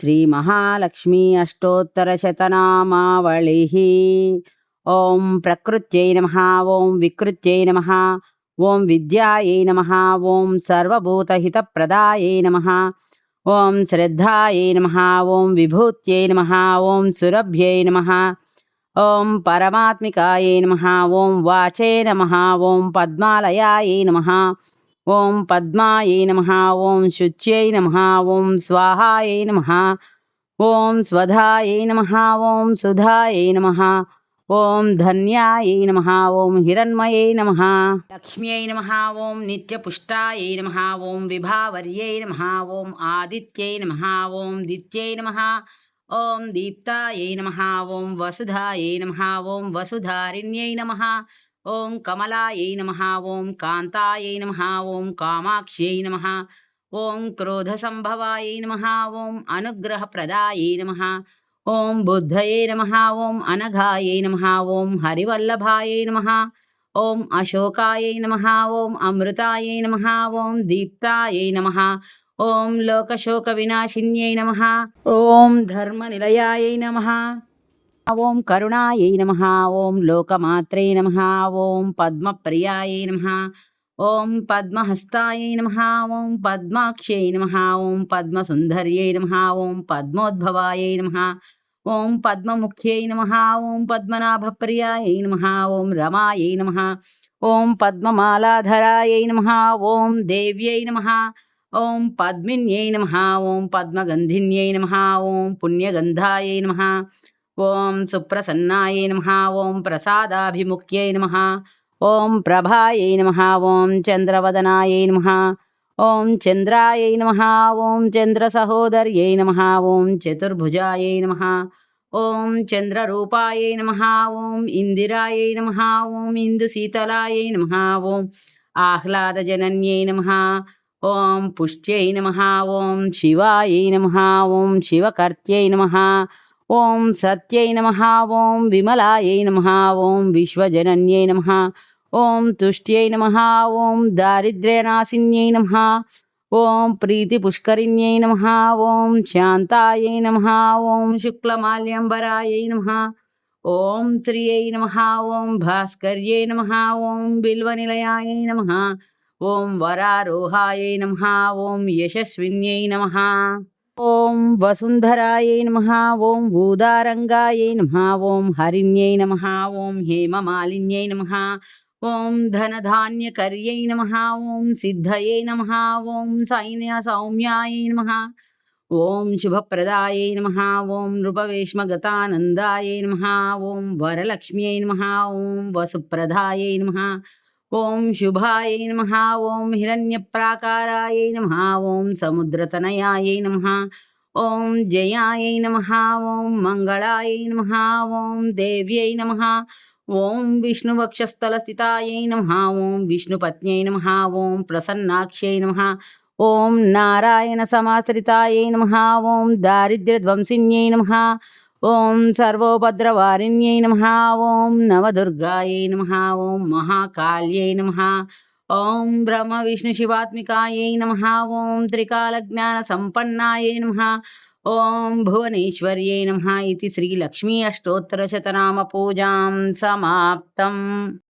श्रीमहालक्ष्मी अष्टोत्तरशतनामावलिः ॐ प्रकृत्यै नमः ॐ विकृत्यै नमः ॐ विद्यायै नमः ॐ सर्वभूतहितप्रदायै नमः ॐ श्रद्धायै नमः ॐ विभूत्यै नमः ॐ सुरभ्यै नमः ॐ परमात्मिकायै नमः ॐ वाचे नमः ॐ पद्मालयायै नमः ఓం పద్మాయై నమ ఓం శుచ్యై నమ ఓం స్వాహాయై నమ ఓం స్వధాయై నమ ఓం సుధాయై నమ ఓం ధన్యాయై నమ ఓం హిరణ్మయై నమ లక్ష్మ్యై నమ ఓం నిత్యపుష్టాయై నమ ఓం విభావర్యై నమ ఓం ఆదిత్యై నమ ఓం దిత్యై నమ ఓం దీప్తాయై నమ ఓం వసుధాయై నమ ఓం వసుధారిణ్యై నమ ఓం కమలాయై నమ ఓం కాంతాయై నమ ఓం కామాక్ష్యై నమ ఓం క్రోధ సంభవాయై నమ ఓం అనుగ్రహ ప్రదాయై నమ ఓం బుద్ధయే నమ ఓం అనఘాయై నమ ఓం హరివల్లభాయై నమ ఓం అశోకాయై నమ ఓం అమృతాయై నమ ఓం దీప్తాయై నమ ఓం లోకశోక వినాశిన్యై నమ ఓం ధర్మ నిలయాయై నమ ఓం కరుణాయ నమ ఓం లోకమాత్రే నమ ఓం పద్మప్రియాయై నమ ఓం పద్మహస్తాయ నమ ఓం పద్మాక్షై నమ ఓం పద్మసుందర్యై నమ ఓం పద్మోద్భవాయ నమ ఓం పద్మముఖ్యై నమ ఓం పద్మనాభప్రియాయై నమ ఓం రమాయ నమ ఓం పద్మమాలాధరాయ నమ ఓం దేవ్యై నమ ఓం పద్మిన్యై నమ ఓం పద్మగంధిన్యై నమ ఓం పుణ్యగంధాయ నమ ఓం సుప్రసన్నాయ నమ ఓం ప్రసాదాభిముఖ్యై నమ ఓం ప్రభాయై నమ ఓం చంద్రవదనాయ నమ ఓం చంద్రాయ నమ ఓం చంద్ర సహోదర్యై నమ ఓం చతుర్భుజాయ నమ ఓం చంద్ర రూపాయ నమ ఓం ఇందిరాయ నమ ఓం ఇందు శీతలాయ నమ ఓం ఆహ్లాదజనన్యై నమ ఓం పుష్ట్యై నమ ఓం శివాయ నమ ఓం శివకర్త్యై నమ ఓం సత్యై నమ ఓం విమలాయై నమ ఓం విశ్వజనన్యై నమ ఓం తుష్ట్యై నమ ఓం దారిద్ర్యనాశిన్యై నమ ఓం ప్రీతి పుష్కరిణ్యై నమ ఓం శాంతాయై నమ ఓం శుక్లమాల్యంబరాయై నమ ఓం శ్రియై నమ ఓం భాస్కర్యై నమ ఓం బిల్వనిలయాయై నమ ఓం వరారోహాయై నమ ఓం యశస్విన్యై నమ ఓం వసుంధరాయై నమ ఓం భూదారంగాయై నమ ఓం హరిణ్యై నమ ఓం హేమమాలిన్యై నమ ఓం ధనధాన్యకర్యై నమ ఓం సిద్ధయే నమ ఓం సైన్య సౌమ్యాయ నమ ఓం శుభప్రదాయై నమ ఓం నృపవేష్మగతానందాయై నమ ఓం వరలక్ష్మ్యై నమ ఓం వసుప్రదాయై నమ ఓం శుభాయ నమ ఓం హిరణ్య ప్రాకారాయ నమ ఓం సముద్రతనయాయ నమ ఓం జయాయ నమ ఓం మంగళాయ నమ ఓం దేవ్యై నమ ఓం విష్ణువక్షస్థలస్థితాయ నమ ఓం విష్ణుపత్న్యై నమ ఓం ప్రసన్నాక్ష్యై నమ ఓం నారాయణ సమాశ్రితాయ నమ ఓం దారిద్ర్యధ్వంసిన్యై నమ ఓం సర్వోపద్రవారిణ్యై నమ. ఓం నవదుర్గాయై నమ. ఓం మహాకాళ్యై నమ. ఓం బ్రహ్మ విష్ణు శివాత్మికాయై నమ. ఓం త్రికాల జ్ఞాన సంపన్నాయై నమ. ఓం భువనేశ్వర్యై నమ. ఇది శ్రీ లక్ష్మీ అష్టోత్తర శతనామ పూజాం సమాప్తం.